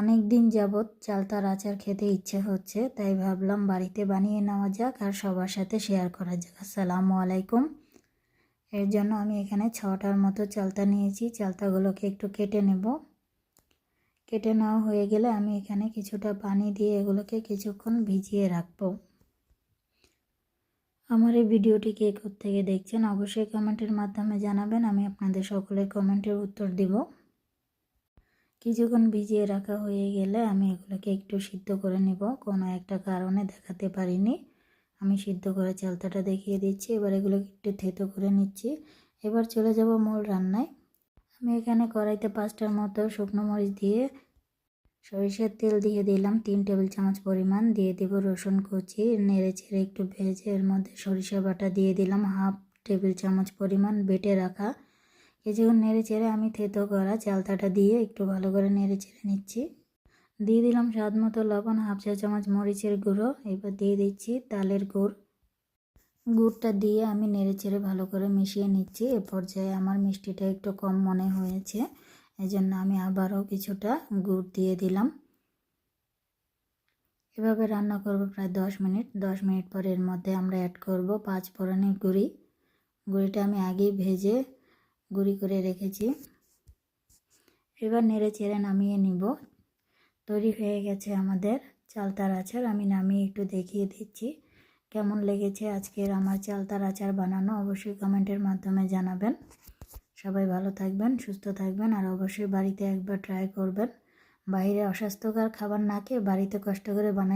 অনেক দিন যাবৎ চালতার আচার খেতে ইচ্ছে হচ্ছে, তাই ভাবলাম বাড়িতে বানিয়ে নেওয়া যাক আর সবার সাথে শেয়ার করা যাক। আসসালামু আলাইকুম। এর জন্য আমি এখানে ছটার মতো চালতা নিয়েছি। চালতাগুলোকে একটু কেটে নেব। কেটে নেওয়া হয়ে গেলে আমি এখানে কিছুটা পানি দিয়ে এগুলোকে কিছুক্ষণ ভিজিয়ে রাখব। আমার এই ভিডিওটি কে থেকে দেখছেন অবশ্যই কমেন্টের মাধ্যমে জানাবেন, আমি আপনাদের সকলের কমেন্টের উত্তর দিব। কিছুক্ষণ ভিজিয়ে রাখা হয়ে গেলে আমি এগুলোকে একটু সিদ্ধ করে নেব। কোনো একটা কারণে দেখাতে পারিনি। আমি সিদ্ধ করে চালতাটা দেখিয়ে দিচ্ছি। এবার এগুলোকে একটু থেতো করে নিচ্ছি। এবার চলে যাব মূল রান্নায়। আমি এখানে কড়াইতে পাঁচটার মতো শুকনো মরিচ দিয়ে সরিষার তেল দিয়ে দিলাম। তিন টেবিল চামচ পরিমাণ। দিয়ে দেব রসুন কুচি। নেড়ে চেড়ে একটু ভেজে এর মধ্যে সরিষা বাটা দিয়ে দিলাম। হাফ টেবিল চামচ পরিমাণ বেটে রাখা কিছুক্ষণ নেড়ে চেড়ে আমি থেতো করা চালতাটা দিয়ে একটু ভালো করে নেড়ে চেড়ে নিচ্ছি। দিয়ে দিলাম স্বাদ মতো লবণ, হাফ চা চামচ মরিচের গুঁড়ো, এবার দিয়ে দিচ্ছি তালের গুড়। গুড়টা দিয়ে আমি নেড়ে চেড়ে ভালো করে মিশিয়ে নিচ্ছি। এ পর্যায়ে আমার মিষ্টিটা একটু কম মনে হয়েছে এই জন্য আমি আবারও কিছুটা গুড় দিয়ে দিলাম। এভাবে রান্না করব প্রায় দশ মিনিট। দশ মিনিট পর এর মধ্যে আমরা অ্যাড করব পাঁচ ফোড়নের গুঁড়ি। গুঁড়িটা আমি আগেই ভেজে গুঁড়ি করে রেখেছি। এবার নেড়ে চেড়ে নামিয়ে নিব। তৈরি হয়ে গেছে আমাদের চালতার আচার। আমি নামিয়ে একটু দেখিয়ে দিচ্ছি কেমন লেগেছে আজকের আমার চালতার আচার বানানো। অবশ্যই কমেন্টের মাধ্যমে জানাবেন। সবাই ভালো থাকবেন, সুস্থ থাকবেন আর অবশ্যই বাড়িতে একবার ট্রাই করবেন। বাইরে অস্বাস্থ্যকর খাবার না খেয়ে বাড়িতে কষ্ট করে বানাই